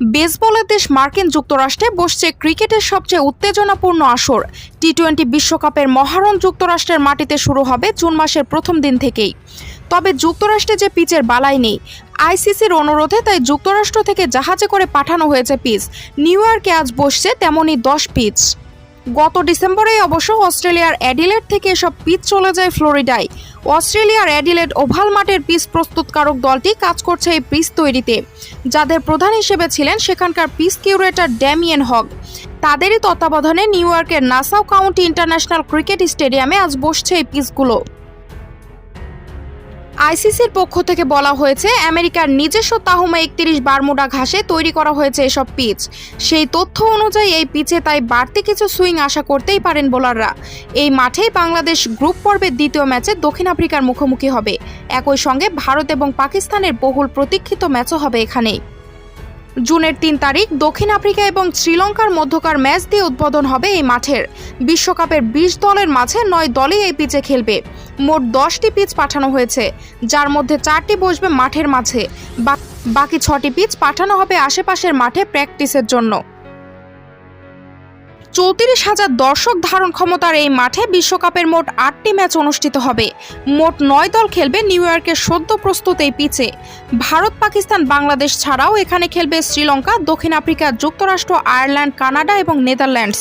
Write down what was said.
বেসবলের দেশ মার্কিন যুক্তরাষ্ট্রে বসছে ক্রিকেটের সবচেয়ে উত্তেজনাপূর্ণ আসর। টি টোয়েন্টি বিশ্বকাপের মহারণ যুক্তরাষ্ট্রের মাটিতে শুরু হবে জুন মাসের প্রথম দিন থেকেই। তবে যুক্তরাষ্ট্রে যে পিচের বালাই নেই, আইসিসির অনুরোধে তাই যুক্তরাষ্ট্র থেকে জাহাজে করে পাঠানো হয়েছে পিচ। নিউ ইয়র্কে আজ বসছে তেমনই দশ পিচ। গত ডিসেম্বরেই অবশ্য অস্ট্রেলিয়ার অ্যাডিলেড থেকে এসব পিচ চলে যায় ফ্লোরিডায়। অস্ট্রেলিয়ার অ্যাডিলেড ওভাল মাঠের পিচ প্রস্তুতকারক দলটি কাজ করছে এই পিচ তৈরিতে। যাদের প্রধান হিসেবে ছিলেন সেখানকার পিচ কিউরেটার ড্যামিয়েন হক তাদেরই তত্ত্বাবধানে নিউ ইয়র্কের নাসাউ কাউন্টি ইন্টারন্যাশনাল ক্রিকেট স্টেডিয়ামে আজ বসছে এই পিচগুলো। আইসিসির পক্ষ থেকে বলা হয়েছে, আমেরিকার নিজস্ব তাহমা একত্রিশ বারমুডা ঘাসে তৈরি করা হয়েছে এসব পিচ। সেই তথ্য অনুযায়ী এই পিচে তাই বাড়তি কিছু সুইং আশা করতেই পারেন বোলাররা। এই মাঠেই বাংলাদেশ গ্রুপ পর্বের দ্বিতীয় ম্যাচে দক্ষিণ আফ্রিকার মুখোমুখি হবে। একই সঙ্গে ভারত এবং পাকিস্তানের বহুল প্রতীক্ষিত ম্যাচও হবে এখানেই। জুনের তিন তারিখ দক্ষিণ আফ্রিকা এবং শ্রীলঙ্কার মধ্যকার ম্যাচ দিয়ে উদ্বোধন হবে এই মাঠের। বিশ্বকাপের বিশ দলের মাঝে নয় দলই এই পিচে খেলবে। মোট দশটি পিচ পাঠানো হয়েছে, যার মধ্যে চারটি বসবে মাঠের মাঝে। বাকি ছটি পিচ পাঠানো হবে আশেপাশের মাঠে প্র্যাকটিসের জন্য। চৌত্রিশ হাজার দর্শক ধারণ ক্ষমতার এই মাঠে বিশ্বকাপের মোট আটটি ম্যাচ অনুষ্ঠিত হবে। মোট নয় দল খেলবে নিউ ইয়র্কের সদ্য প্রস্তুত এই পিচে। ভারত, পাকিস্তান, বাংলাদেশ ছাড়াও এখানে খেলবে শ্রীলঙ্কা, দক্ষিণ আফ্রিকা, যুক্তরাষ্ট্র, আয়ারল্যান্ড, কানাডা এবং নেদারল্যান্ডস।